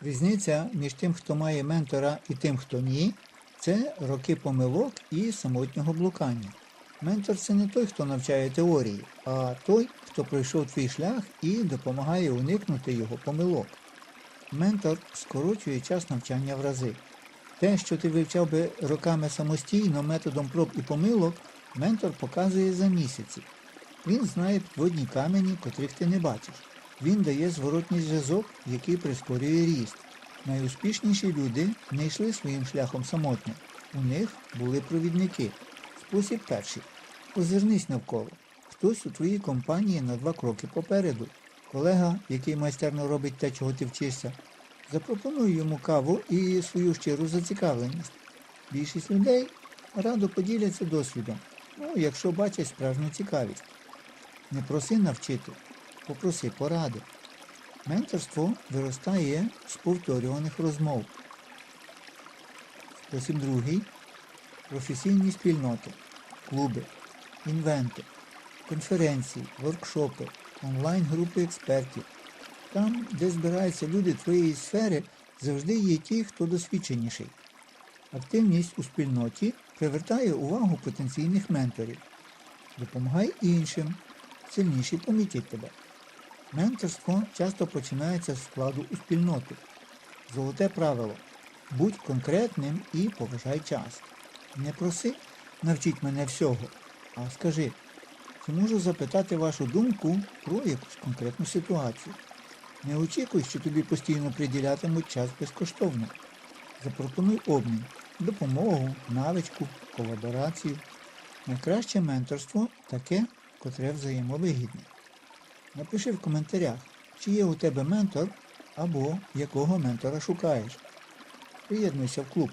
Різниця між тим, хто має ментора і тим, хто ні, це роки помилок і самотнього блукання. Ментор це не той, хто навчає теорії, а той, хто пройшов твій шлях і допомагає уникнути його помилок. Ментор скорочує час навчання в рази. Те, що ти вивчав би роками самостійно методом проб і помилок, ментор показує за місяці. Він знає підводні камені, котрих ти не бачиш. Він дає зворотній зв'язок, який прискорює ріст. Найуспішніші люди не йшли своїм шляхом самотньо. У них були провідники. Спосіб перший. Озирнись навколо. Хтось у твоїй компанії на два кроки попереду. Колега, який майстерно робить те, чого ти вчишся. Запропонуй йому каву і свою щиру зацікавленість. Більшість людей радо поділяться досвідом, ну, якщо бачать справжню цікавість. Не проси навчити, попроси поради. Менторство виростає з повторюваних розмов. Спосіб другий професійні спільноти, клуби, інвенти, конференції, воркшопи, онлайн-групи експертів. Там, де збираються люди твоєї сфери, завжди є ті, хто досвідченіший. Активність у спільноті привертає увагу потенційних менторів. Допомагай іншим, сильніші помітять тебе. Менторство часто починається з вкладу у спільноту. Золоте правило. Будь конкретним і поважай час. Не проси навчіть мене всього, а скажи, чи можу запитати вашу думку про якусь конкретну ситуацію. Не очікуй, що тобі постійно приділятимуть час безкоштовно. Запропонуй обмін, допомогу, навичку, колаборацію. Найкраще менторство таке, котре взаємовигідне. Напиши в коментарях, чи є у тебе ментор або якого ментора шукаєш. Приєднуйся в клуб.